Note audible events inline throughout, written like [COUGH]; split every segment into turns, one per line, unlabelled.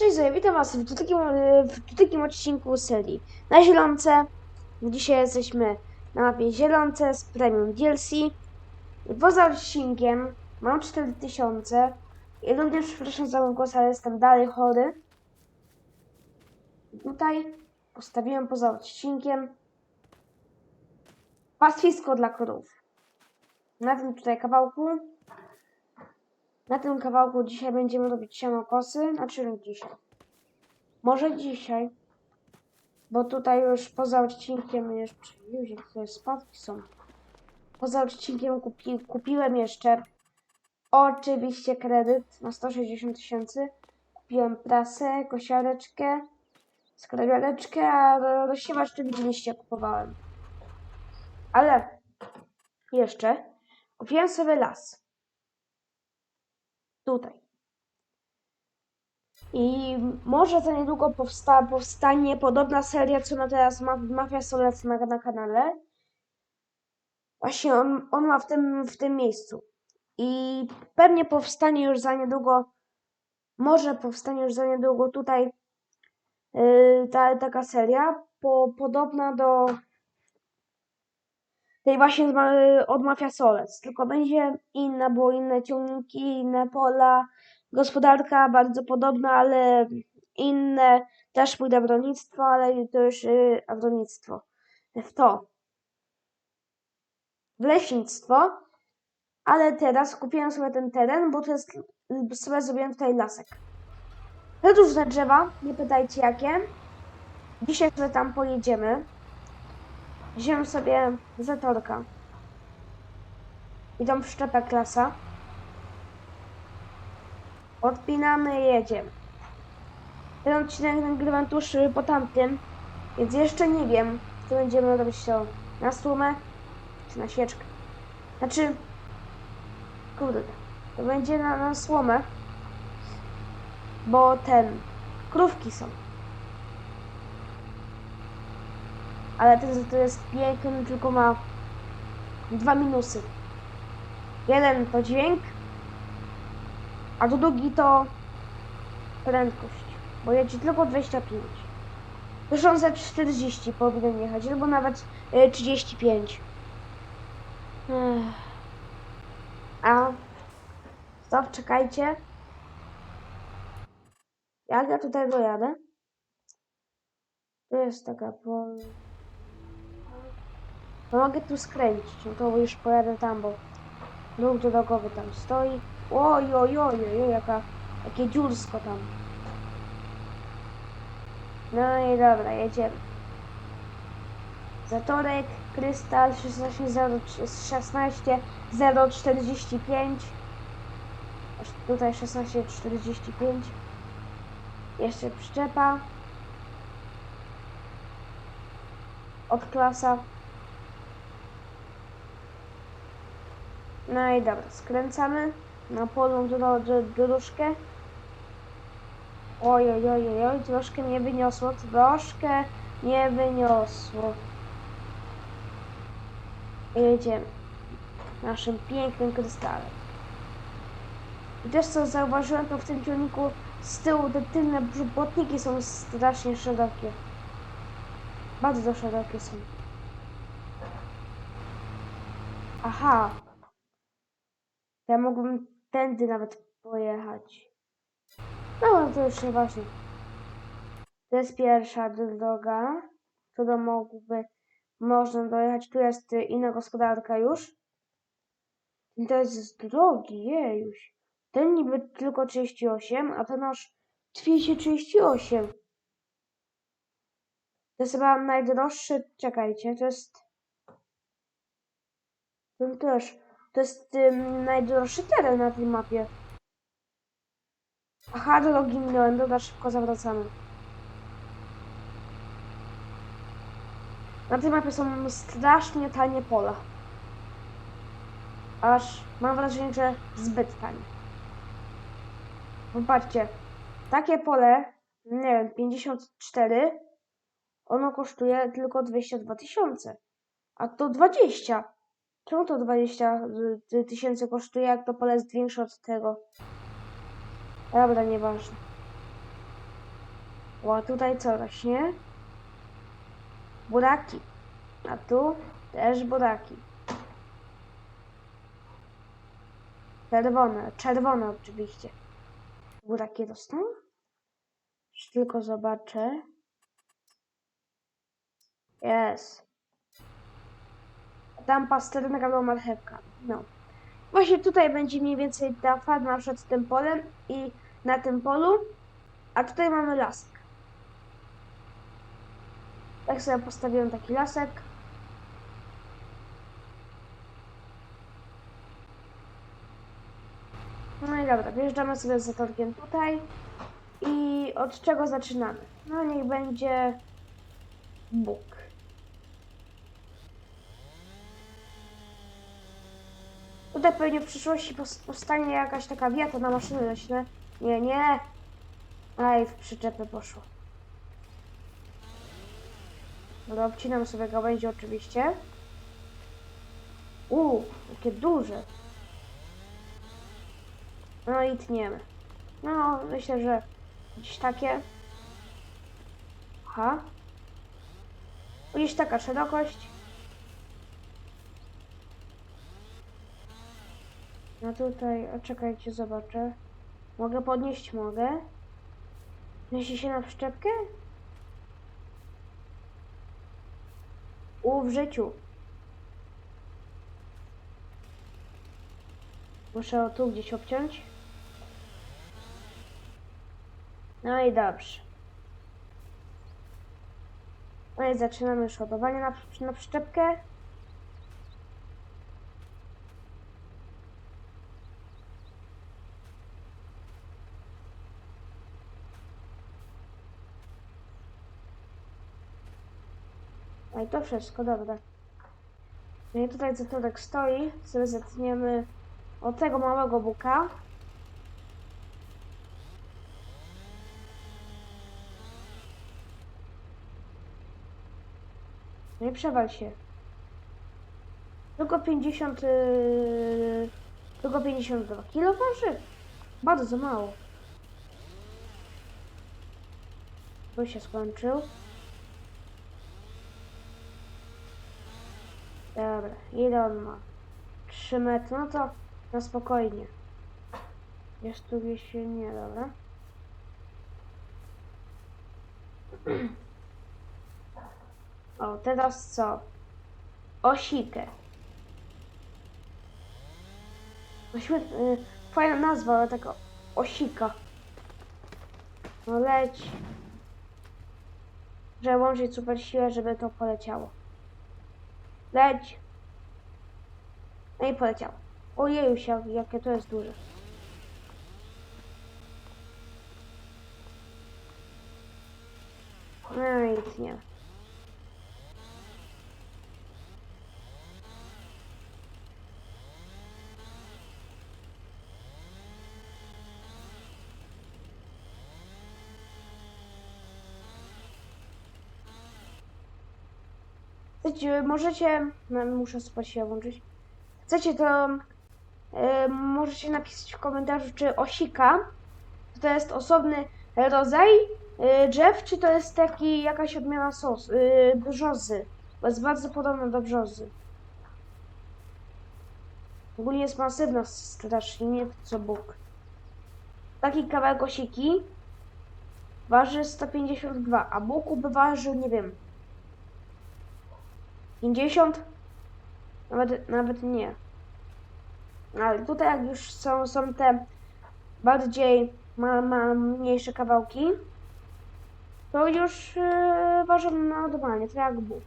Cześć, Zoe, witam Was w takim, w takim odcinku serii na Zielonce. Dzisiaj jesteśmy na mapie Zielonce z Premium DLC. Poza odcinkiem mam 4000 i również przepraszam za mój głos, ale jestem dalej chory. Tutaj postawiłem poza odcinkiem pastwisko dla krów. Na tym tutaj kawałku na tym kawałku dzisiaj będziemy robić sianokosy, znaczy dzisiaj. Może dzisiaj, bo tutaj już poza odcinkiem jeszcze, już tutaj spadki są. Poza odcinkiem kupi, kupiłem jeszcze oczywiście kredyt na 160 tysięcy. Kupiłem prasę, kosiareczkę, skrabialeczkę, a rozsiewacz to widzieliście kupowałem. Ale jeszcze kupiłem sobie las tutaj. I może za niedługo powsta powstanie podobna seria, co ma teraz ma Mafia Solec na, na kanale. Właśnie on, on ma w tym, w tym miejscu. I pewnie powstanie już za niedługo, może powstanie już za niedługo tutaj yy, ta, taka seria, po, podobna do tej właśnie od Mafia Solec, tylko będzie inna, bo inne ciągniki, inne pola, gospodarka bardzo podobna, ale inne, też pójdę w rolnictwo, ale to już yy, w rolnictwo, w to, w leśnictwo, ale teraz kupiłem sobie ten teren, bo to jest, sobie zrobiłem tutaj lasek. Różne drzewa, nie pytajcie jakie. Dzisiaj sobie tam pojedziemy. Wziąłem sobie zatorka. I tą wszczepę klasa. Odpinamy i jedziemy. Ten odcinek nagrywam tuż po tamtym, więc jeszcze nie wiem, czy będziemy robić to na słomę, czy na sieczkę. Znaczy, kurde, to będzie na, na słomę, bo ten, krówki są. Ale ten to jest piękny, tylko ma dwa minusy. Jeden to dźwięk, a drugi to prędkość, bo jedzie tylko 25. Zresztą za 40 powinien jechać, albo nawet y, 35. Ech. A stop, czekajcie. Jak ja tutaj dojadę? To jest taka po... No mogę tu skręcić, no to już pojadę tam, bo dróg drogowy tam stoi. Oj, oj, oj, oj, jaka, jakie dziursko tam. No i dobra, jedziemy. Zatorek, krystal 16045. Aż tutaj 1645. Jeszcze przyczepa. Od klasa. No i dobra, skręcamy na polną dróżkę. Oj, oj, oj, oj, troszkę mnie wyniosło, troszkę mnie wyniosło. I jedziemy naszym pięknym krystalem. I też co zauważyłem, to w tym ciągniku z tyłu te tylne błotniki są strasznie szerokie. Bardzo szerokie są. Aha. Ja mógłbym tędy nawet pojechać. No, to już nieważne. To jest pierwsza droga, którą mógłby, można dojechać. Tu jest y, inna gospodarka już. To jest drogi, jejuś. Ten niby tylko 38, a ten aż 238. To jest chyba najdroższy, czekajcie, to jest... To też, to jest najdroższy teren na tej mapie. Aha, drogi minąłem, dobra, szybko zawracamy. Na tej mapie są strasznie tanie pola. Aż mam wrażenie, że zbyt tanie. Popatrzcie, takie pole, nie wiem, 54, ono kosztuje tylko 22 tysiące. A to 20. Czemu to 20 ty- tysięcy kosztuje, jak to pole jest większe od tego? Dobra, nieważne. O, tutaj co rośnie? Buraki. A tu też buraki. Czerwone, czerwone oczywiście. Buraki rosną? Już tylko zobaczę. Jest. Tam pasterna albo marchewka. No. Właśnie tutaj będzie mniej więcej ta farma przed tym polem i na tym polu. A tutaj mamy lasek. Tak sobie postawiłem taki lasek. No i dobra, wjeżdżamy sobie z zatorkiem tutaj. I od czego zaczynamy? No niech będzie Bóg. Tutaj pewnie w przyszłości powstanie jakaś taka wiata na maszyny leśne. Nie, nie. Aj, w przyczepę poszło. Dobra, obcinam sobie gałęzie oczywiście. Uuu, jakie duże. No i tniemy. No, myślę, że gdzieś takie. Aha. Gdzieś taka szerokość. No tutaj, czekajcie, zobaczę. Mogę podnieść, mogę. Mieści się na przyczepkę? U, w życiu. Muszę o tu gdzieś obciąć. No i dobrze. No i zaczynamy już ładowanie na, na przyczepkę. I to wszystko, dobra. No i tutaj zatorek stoi, sobie zetniemy od tego małego buka. No i przewal się. Tylko 50... Yy, tylko 52 kilo waży. Bardzo mało. Tu się skończył. Dobra, ile on ma? 3 metry, no to na spokojnie. Jest tu gdzieś nie, dobra. [CLEARS THROAT] O, teraz co? Osikę. No y, fajna nazwa, ale taka osika. No leć. Żeby łączyć super siłę, żeby to poleciało. Leć. No i poleciało. Ojeju się, jakie to jest duże. No nic nie. Chcecie, możecie, no, muszę spać się włączyć. Chcecie to, e, możecie napisać w komentarzu, czy osika to jest osobny rodzaj e, drzew, czy to jest taki jakaś odmiana sos, e, brzozy, bo jest bardzo podobna do brzozy. Ogólnie jest masywna strasznie, co Bóg. Taki kawałek osiki waży 152, a Bóg by nie wiem, 50? Nawet, nawet nie. Ale tutaj jak już są, są te bardziej ma, ma mniejsze kawałki, to już yy, ważą normalnie, to jak Bóg.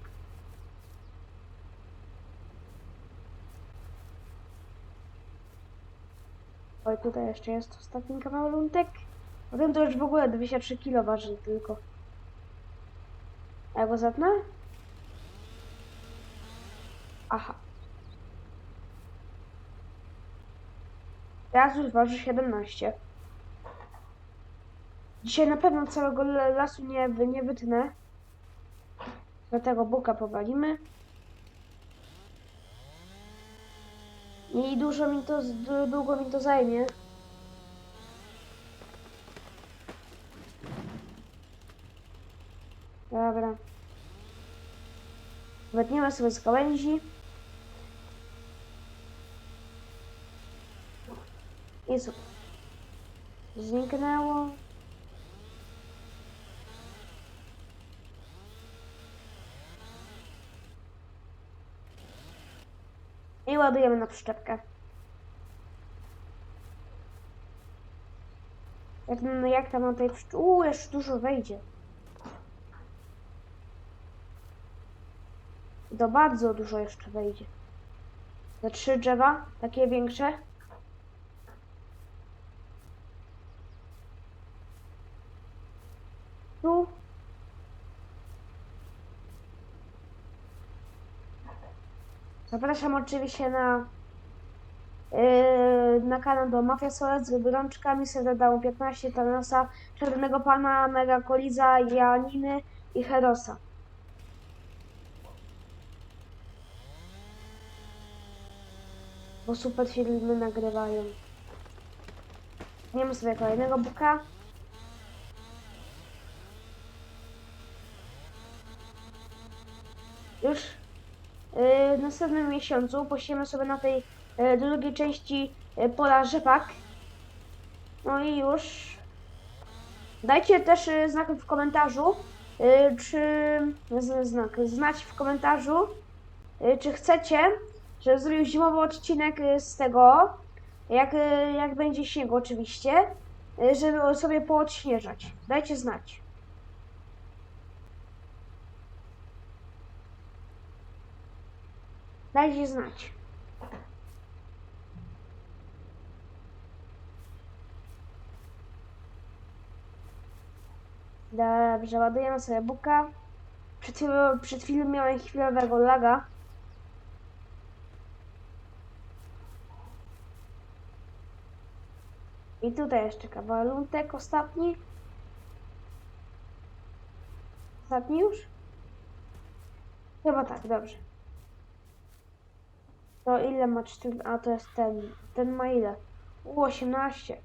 Oj, tutaj jeszcze jest ostatni kawałek. Potem to już w ogóle 23 kg waży tylko. A ja go? Aha. Teraz już waży 17. Dzisiaj na pewno całego lasu nie, nie wytnę. Dlatego buka powalimy. I dużo mi to, długo mi to zajmie. Dobra. Wytniemy sobie z gałęzi. Super. Zniknęło. I ładujemy na przyczepkę. Jak, no jak tam na tej przyczepce? Uuu, jeszcze dużo wejdzie. To bardzo dużo jeszcze wejdzie. Te trzy drzewa, takie większe. Zapraszam oczywiście na yy, na kanał do Mafia Solec z rączkami Seredało 15, Thanosa, Czarnego Pana, Mega Koliza, Janiny i Herosa. Bo super filmy nagrywają. Nie mam sobie kolejnego buka. Już yy, w następnym miesiącu posiemy sobie na tej yy, drugiej części yy, pola rzepak. No i już. Dajcie też znak w komentarzu, czy znak, znać w komentarzu, czy chcecie, że zrobił zimowy odcinek z tego, jak, jak będzie śnieg oczywiście, żeby sobie poodśnieżać. Dajcie znać. Dajcie znać. Dobrze, ładujemy sobie buka. Przed chwilą, przed chwilą miałem chwilowego laga. I tutaj jeszcze kawalutek ostatni. Ostatni już? Chyba tak, dobrze. To ile ma 4? A to jest ten. Ten ma ile? U 18.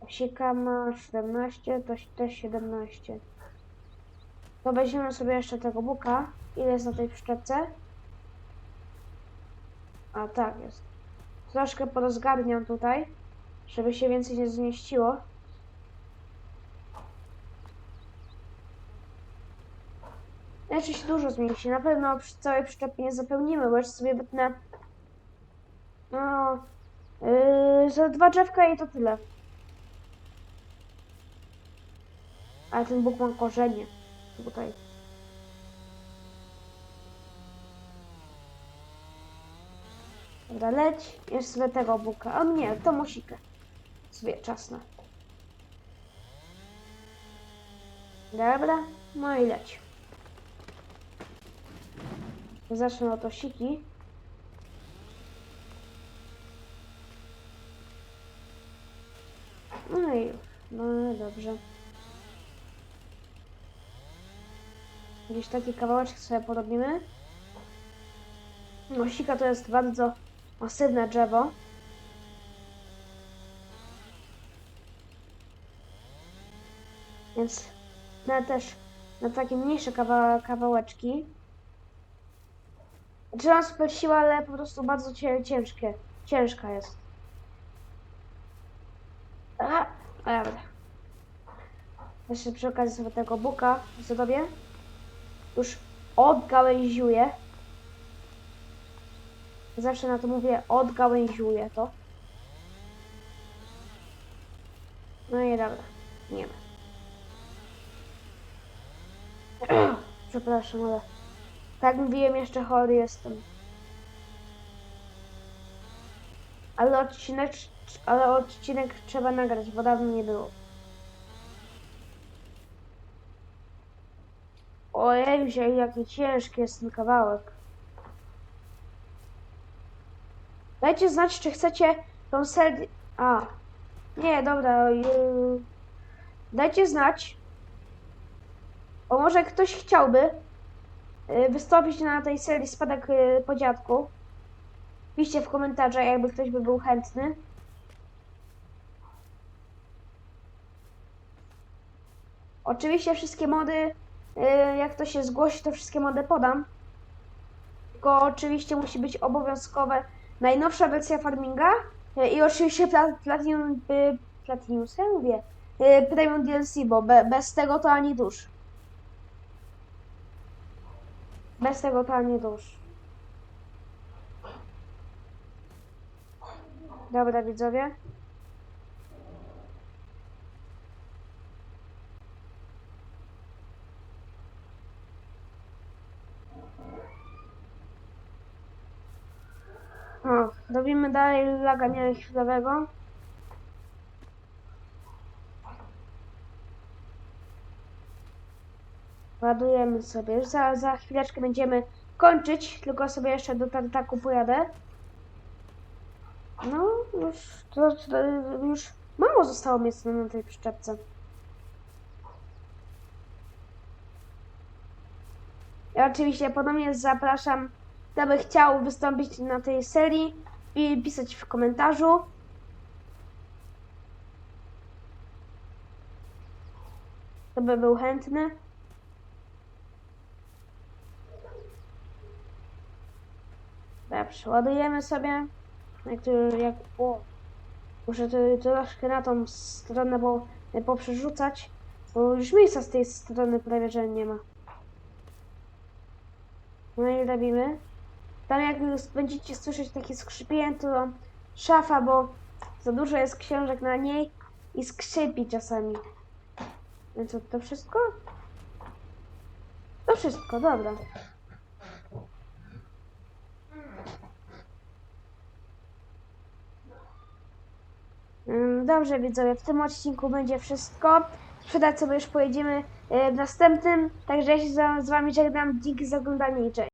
Osika ma 17, to też 17. To weźmiemy sobie jeszcze tego buka. Ile jest na tej przyczepce? A tak jest. Troszkę porozgarniam tutaj, żeby się więcej nie zmieściło. Jeszcze się dużo zmieści. Na pewno przy całej przyczepie nie zapełnimy, bo jeszcze sobie wytnę no, yy, za dwa drzewka i to tyle. Ale ten Bóg ma korzenie. Tutaj. Dobra, leć. Jest sobie tego Buka. A nie, to musikę. Sobie czasne. Dobra, no i leć. Zacznę od osiki. No i już. No dobrze. Gdzieś taki kawałeczek sobie porobimy. No sika to jest bardzo masywne drzewo. Więc na też na takie mniejsze kawa kawałeczki. Trzeba super siła, ale po prostu bardzo ciężkie. Ciężka jest. A, dobra. Jeszcze przy okazji sobie tego buka zrobię. Już odgałęziuję. Zawsze na to mówię, odgałęziuję to. No i dobra, nie ma. [CLEARS THROAT] Przepraszam, ale tak mówiłem, jeszcze chory jestem. Ale odcinek, ale odcinek trzeba nagrać, bo dawno nie było. Ojej, jaki ciężki jest ten kawałek. Dajcie znać, czy chcecie tą serię... A, nie, dobra. Dajcie znać, bo może ktoś chciałby yy, wystąpić na tej serii Spadek yy, po dziadku. Piszcie w komentarzach, jakby ktoś by był chętny. Oczywiście wszystkie mody y, jak to się zgłosi, to wszystkie mody podam. Tylko oczywiście musi być obowiązkowe najnowsza wersja farminga y, i oczywiście pla, Platinum, y, Platinum, co ja mówię? Y, Premium DLC, bo be, bez tego to ani dusz. Bez tego to ani dusz. Dobra widzowie. O, robimy dalej laganiania chwilowego. Ładujemy sobie. Za, za chwileczkę będziemy kończyć, tylko sobie jeszcze do tartaku pojadę. No, już, to, to, już mało zostało miejsca na tej przyczepce. Ja oczywiście ponownie zapraszam, kto by chciał wystąpić na tej serii i pisać w komentarzu. Kto by był chętny. Dobrze, ładujemy sobie. Jak to, jak, muszę to, to troszkę na tą stronę bo, poprzerzucać, bo już miejsca z tej strony prawie że nie ma. No i robimy. Tam jak będziecie słyszeć takie skrzypienie, to szafa, bo za dużo jest książek na niej i skrzypi czasami. Więc co, to wszystko? To wszystko, dobra. Mm, Dobrze widzowie, w tym odcinku będzie wszystko. Sprzedać sobie już pojedziemy e, w następnym. Także ja się z wami żegnam. Dzięki za oglądanie i cześć.